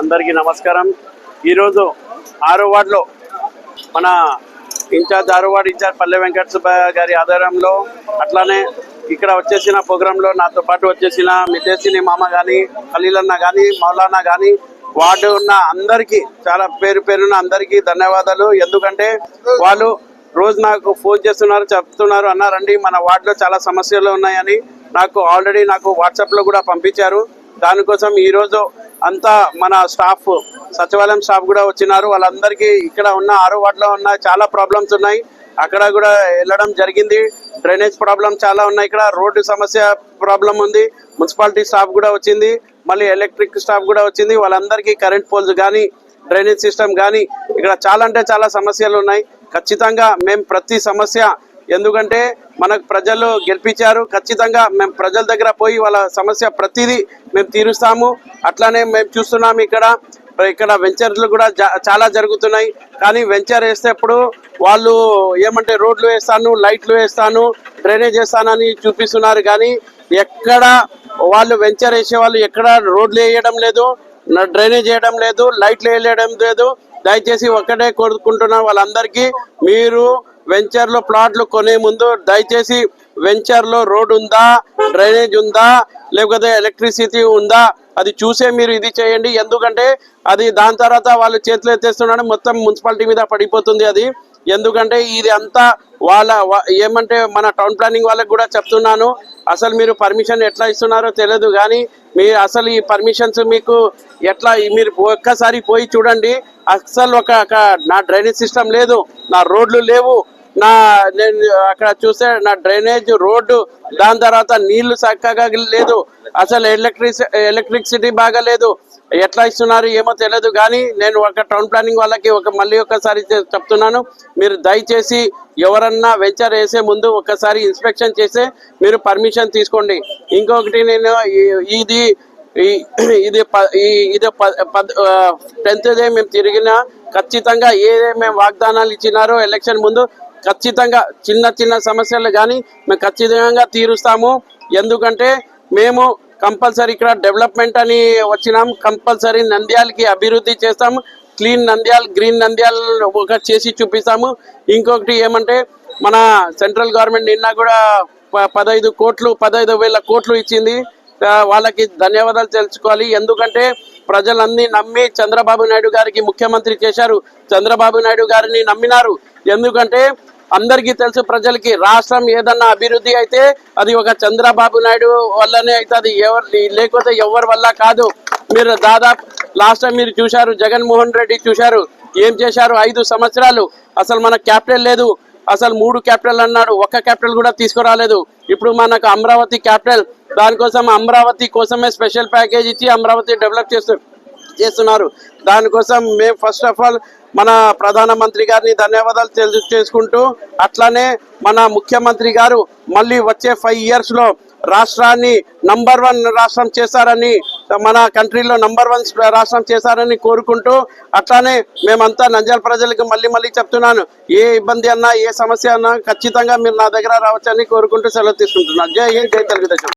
అందరికీ నమస్కారం. ఈరోజు ఆరో వార్డులో మన ఇన్ఛార్జ్ ఆరో వార్డు ఇన్ఛార్జ్ పల్లె వెంకట సుబ్బయ్య గారి ఆధ్వర్యంలో అట్లానే ఇక్కడ వచ్చేసిన ప్రోగ్రాంలో నాతో పాటు వచ్చేసిన మితేసిని మామ కానీ ఖలీలన్న కానీ మౌలానా కానీ వార్డు ఉన్న అందరికీ చాలా పేరు పేరున్న అందరికీ ధన్యవాదాలు. ఎందుకంటే వాళ్ళు రోజు నాకు ఫోన్ చేస్తున్నారు చెప్తున్నారు అన్నారండి. మన వార్డులో చాలా సమస్యలు ఉన్నాయని నాకు ఆల్రెడీ నాకు వాట్సాప్లో కూడా పంపించారు. దానికోసం ఈరోజు అంతా మన స్టాఫ్ సచివాలయం స్టాఫ్ కూడా వచ్చినారు. వాళ్ళందరికీ ఇక్కడ ఉన్న ఆరో వార్డులో ఉన్న చాలా ప్రాబ్లమ్స్ ఉన్నాయి. అక్కడ కూడా వెళ్ళడం జరిగింది. డ్రైనేజ్ ప్రాబ్లం చాలా ఉన్నాయి. ఇక్కడ రోడ్డు సమస్య ప్రాబ్లం ఉంది. మున్సిపాలిటీ స్టాఫ్ కూడా వచ్చింది. మళ్ళీ ఎలక్ట్రిక్ స్టాఫ్ కూడా వచ్చింది. వాళ్ళందరికీ కరెంట్ పోల్స్ కానీ డ్రైనేజ్ సిస్టమ్ కానీ ఇక్కడ చాలా అంటే చాలా సమస్యలు ఉన్నాయి. ఖచ్చితంగా మేము ప్రతి సమస్య ఎందుకంటే మనకు ప్రజలు గెలిపించారు. ఖచ్చితంగా మేము ప్రజల దగ్గర పోయి వాళ్ళ సమస్య ప్రతిదీ మేము తీరుస్తాము. అట్లానే మేము చూస్తున్నాం ఇక్కడ ఇక్కడ వెంచర్లు కూడా చాలా జరుగుతున్నాయి. కానీ వెంచర్ వేసేటప్పుడు వాళ్ళు ఏమంటే రోడ్లు వేస్తాను లైట్లు వేస్తాను డ్రైనేజ్ వేస్తానని చూపిస్తున్నారు. కానీ ఎక్కడ వాళ్ళు వెంచర్ వేసే వాళ్ళు ఎక్కడ రోడ్లు వేయడం లేదు డ్రైనేజ్ వేయడం లేదు లైట్లు వేయడం లేదు. దయచేసి ఒక్కటే కోరుకుంటున్నా వాళ్ళందరికీ మీరు వెంచర్లో ప్లాట్లు కొనే ముందు దయచేసి వెంచర్లో రోడ్ ఉందా డ్రైనేజ్ ఉందా లేకపోతే ఎలక్ట్రిసిటీ ఉందా అది చూసే మీరు ఇది చేయండి. ఎందుకంటే అది దాని తర్వాత వాళ్ళు చేతులు ఎత్తేస్తున్నాడు మొత్తం మున్సిపాలిటీ మీద పడిపోతుంది అది. ఎందుకంటే ఇది అంతా వాళ్ళ ఏమంటే మన టౌన్ ప్లానింగ్ వాళ్ళకి కూడా చెప్తున్నాను. అసలు మీరు పర్మిషన్ ఎట్లా ఇస్తున్నారో తెలియదు కానీ మీరు అసలు ఈ పర్మిషన్స్ మీకు ఎట్లా మీరు ఒక్కసారి పోయి చూడండి. అసలు ఒక నా డ్రైనేజ్ సిస్టమ్ లేదు నా రోడ్లు లేవు నా నేను అక్కడ చూస్తే నా డ్రైనేజ్ రోడ్డు దాని తర్వాత నీళ్ళు చక్కగా లేదు. అసలు ఎలక్ట్రిసి ఎలక్ట్రిసిటీ బాగా లేదు ఎట్లా ఇస్తున్నారు ఏమో తెలియదు కానీ నేను ఒక టౌన్ ప్లానింగ్ వాళ్ళకి ఒక మళ్ళీ ఒకసారి చెప్తున్నాను. మీరు దయచేసి ఎవరన్నా వెంచర్ వేసే ముందు ఒకసారి ఇన్స్పెక్షన్ చేస్తే మీరు పర్మిషన్ తీసుకోండి. ఇంకొకటి నేను ఇది ఈ- ఇది ప- ఇది టెన్త్ డే మేము తిరిగిన ఖచ్చితంగా ఏ మేము వాగ్దానాలు ఇచ్చినారో ఎలక్షన్ ముందు ఖచ్చితంగా చిన్న చిన్న సమస్యలు కానీ మేము ఖచ్చితంగా తీరుస్తాము. ఎందుకంటే మేము కంపల్సరీ ఇక్కడ డెవలప్మెంట్ అని వచ్చినాం. కంపల్సరీ నంద్యాలకి అభివృద్ధి చేస్తాము క్లీన్ నంద్యాల్ గ్రీన్ నంద్యాల్ ఒక చేసి చూపిస్తాము. ఇంకొకటి ఏమంటే మన సెంట్రల్ గవర్నమెంట్ నిన్న కూడా ప- పదహైదు కోట్లు పదహైదు వేల కోట్లు ఇచ్చింది. వాళ్ళకి ధన్యవాదాలు తెలుసుకోవాలి. ఎందుకంటే ప్రజలన్నీ నమ్మి చంద్రబాబు నాయుడు గారికి ముఖ్యమంత్రి చేశారు. చంద్రబాబు నాయుడు గారిని నమ్మినారు. ఎందుకంటే అందరికీ తెలుసు ప్రజలకి రాష్ట్రం ఏదన్నా అభివృద్ధి అయితే అది ఒక చంద్రబాబు నాయుడు వల్లనే అవుతుంది ఎవరు లేకపోతే ఎవరి వల్ల కాదు. మీరు దాదాపు లాస్ట్ టైం మీరు చూశారు జగన్మోహన్ రెడ్డి చూశారు ఏం చేశారు ఐదు సంవత్సరాలు. అసలు మన క్యాపిటల్ లేదు. అసలు మూడు క్యాపిటల్ అన్నాడు ఒక్క క్యాపిటల్ కూడా తీసుకురాలేదు. ఇప్పుడు మనకు అమరావతి క్యాపిటల్ దానికోసం అమరావతి కోసమే స్పెషల్ ప్యాకేజ్ ఇచ్చి అమరావతి డెవలప్ చేస్తు చేస్తున్నారు. దానికోసం మేము ఫస్ట్ ఆఫ్ ఆల్ మన ప్రధానమంత్రి గారిని ధన్యవాదాలు తెలు చేసుకుంటూ అట్లానే మన ముఖ్యమంత్రి గారు మళ్ళీ వచ్చే ఫైవ్ ఇయర్స్లో రాష్ట్రాన్ని నంబర్ వన్ రాష్ట్రం చేశారని మన కంట్రీలో నంబర్ వన్ రాష్ట్రం చేశారని కోరుకుంటూ అట్లానే మేమంతా నంజాల ప్రజలకు మళ్ళీ మళ్ళీ చెప్తున్నాను ఏ ఇబ్బంది అన్నా ఏ సమస్య అన్నా ఖచ్చితంగా మీరు నా దగ్గర రావచ్చని కోరుకుంటూ సెలవు తీసుకుంటున్నాను. జై హింద్ జై తెలుగుదేశం.